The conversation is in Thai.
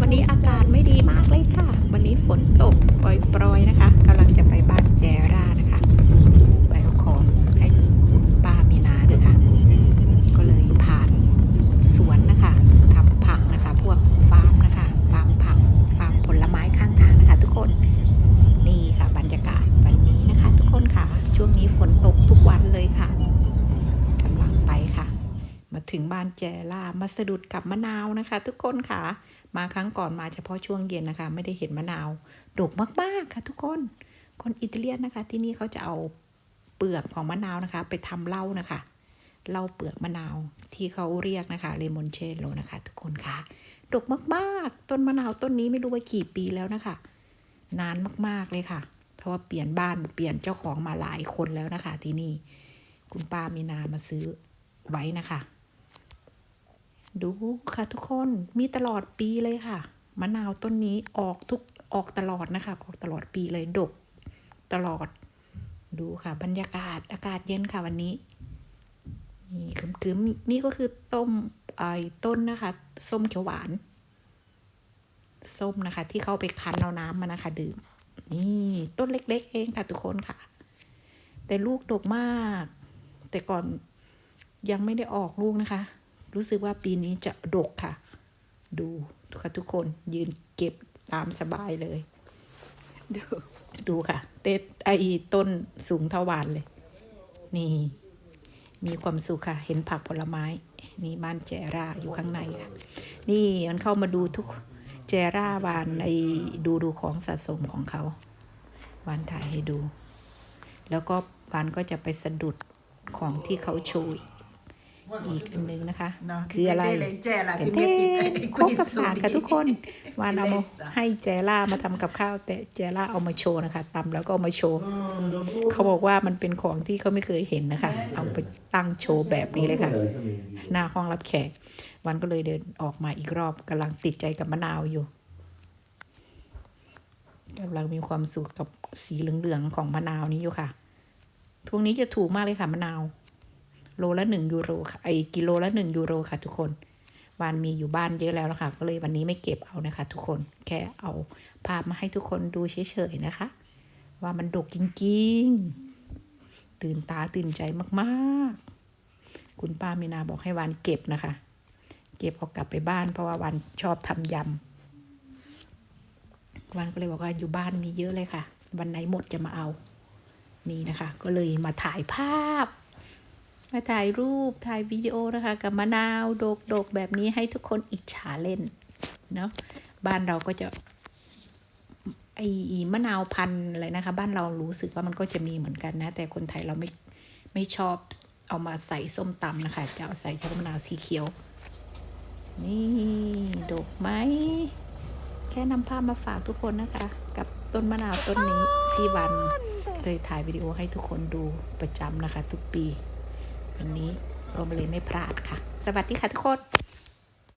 วันนี้อากาศไม่ดีมากเลยค่ะ วันนี้ฝนตกปล่อยๆนะคะกำลังจะไปบ้านแจร่านะคะ ไปเอาของให้คุณป้ามีนานะคะ ก็เลยผ่านสวนนะคะทำผักนะคะ พวกฟาร์มนะคะ ฟาร์มผัก ฟาร์มผลไม้ข้างทางนะคะ ทุกคน นี่ค่ะบรรยากาศวันนี้นะคะ ทุกคนค่ะ ช่วงนี้ฝนตกทุกวันเลยค่ะกำลังไปค่ะ มา ถึงบ้านแจล่ามาสะดุดกับมะนาวนะคะ ทุกคนค่ะ มาครั้งก่อนมาเฉพาะช่วงเย็นนะคะ ไม่ได้เห็นมะนาวดกมากๆค่ะ ทุกคน คนอิตาเลียนนะคะ ที่นี่เขาจะเอาเปลือกของมะนาวนะคะ ไปทำเหล้านะคะเหล้าเปลือกมะนาวที่เขาเรียกนะคะเลมอนเชโลนะคะ ทุกคนค่ะดกมากๆ ต้นมะนาวต้นนี้ไม่รู้ว่ากี่ปีแล้วนะคะ นานมากๆเลยค่ะ เพราะว่าเปลี่ยนบ้านเปลี่ยนเจ้าของมาหลายคนแล้วนะคะ ที่นี่ คุณป้ามีนามาซื้อไว้นะคะ ดูค่ะทุกคนมีตลอดปีเลยค่ะ มะนาวต้นนี้ออกทุกออกตลอดนะคะ ออกตลอดปีเลยดกตลอด ดูค่ะ บรรยากาศอากาศเย็นค่ะวันนี้ นี่คืมๆนี่ก็คือต้มไอ้ต้นนะคะ ส้มเขียวหวาน ส้มนะคะ ที่เขาไปคั้นเอาน้ำมานะคะ ดื่ม นี่ต้นเล็ก ๆ เองค่ะทุกคนค่ะ แต่ลูกดกมาก แต่ก่อนยังไม่ได้ออกลูกนะคะ รู้สึกว่าปีนี้จะดกค่ะ ดูค่ะทุกคนยืนเก็บตามสบายเลย ดูดูค่ะ เต้ไอต้นสูงเท่าวานเลย นี่ มีความสุขค่ะ เห็นผักผลไม้ นี่บ้านแจร่าอยู่ข้างในค่ะ นี่มันเข้ามาดูทุกแจร่าวานไอดูดูของสะสมของเขาวานถ่ายให้ดู แล้วก็วานก็จะไปสะดุดของที่เขาโชว์ อีกอันหนึงนะคะ No, คืออะไร ti vede leggera แต่ che เท่ metti โคกกับสารค่ะทุกคนวานเอามา Elessa ให้แจล่ามาทำกับข้าว แต่แจล่าเอามาโชว์นะคะตำแล้วก็เอามาโชว์เขาบอกว่ามันเป็นของที่เขาไม่เคยเห็นนะคะ เอาไปตั้งโชว์แบบนี้เลยค่ะ หน้าห้องรับแขก วันก็เลยเดินออกมาอีกรอบกำลังติดใจกับมะนาวอยู่กำลังมีความสุขกับสีเหลืองๆของมะนาวนี้อยู่ค่ะทุกนี้จะถูกมากเลยค่ะมะนาว โลละหนึ่งยูโรค่ะไอกิโลละหนึ่งยูโรค่ะทุกคนวานมีอยู่บ้านเยอะแล้วนะคะก็เลยวันนี้ไม่เก็บเอานะคะ ทุกคนแค่เอาภาพมาให้ทุกคนดูเฉยๆนะคะ ว่ามันดกจริงๆ ตื่นตาตื่นใจมากๆ คุณป้ามีนาบอกให้วานเก็บนะคะ เก็บเอากลับไปบ้านเพราะว่าวันชอบทำยำวันก็เลยบอกว่าอยู่บ้านมีเยอะเลยค่ะ วันไหนหมดจะมาเอานี่นะคะ ก็เลยมาถ่ายภาพ มาถ่ายรูปถ่ายวิดีโอนะคะ กับมะนาวโดกโดกแบบนี้ให้ทุกคนอิจฉาเล่นเนาะบ้านเราก็จะไอ้มะนาวพันธุ์อะไรนะคะ บ้านเรารู้สึกว่ามันก็จะมีเหมือนกันนะ แต่คนไทยเราไม่ไม่ชอบเอามาใส่ส้มตำนะคะ จะเอาใส่เฉพาะมะนาวสีเขียว นี่โดกไหมแค่นำภาพมาฝากทุกคนนะคะ กับต้นมะนาวต้นนี้ที่วันเคยถ่ายวิดีโอให้ทุกคนดูประจำนะคะ ทุกปี วันนี้รวมเลยไม่พลาดค่ะ สวัสดีค่ะทุกคน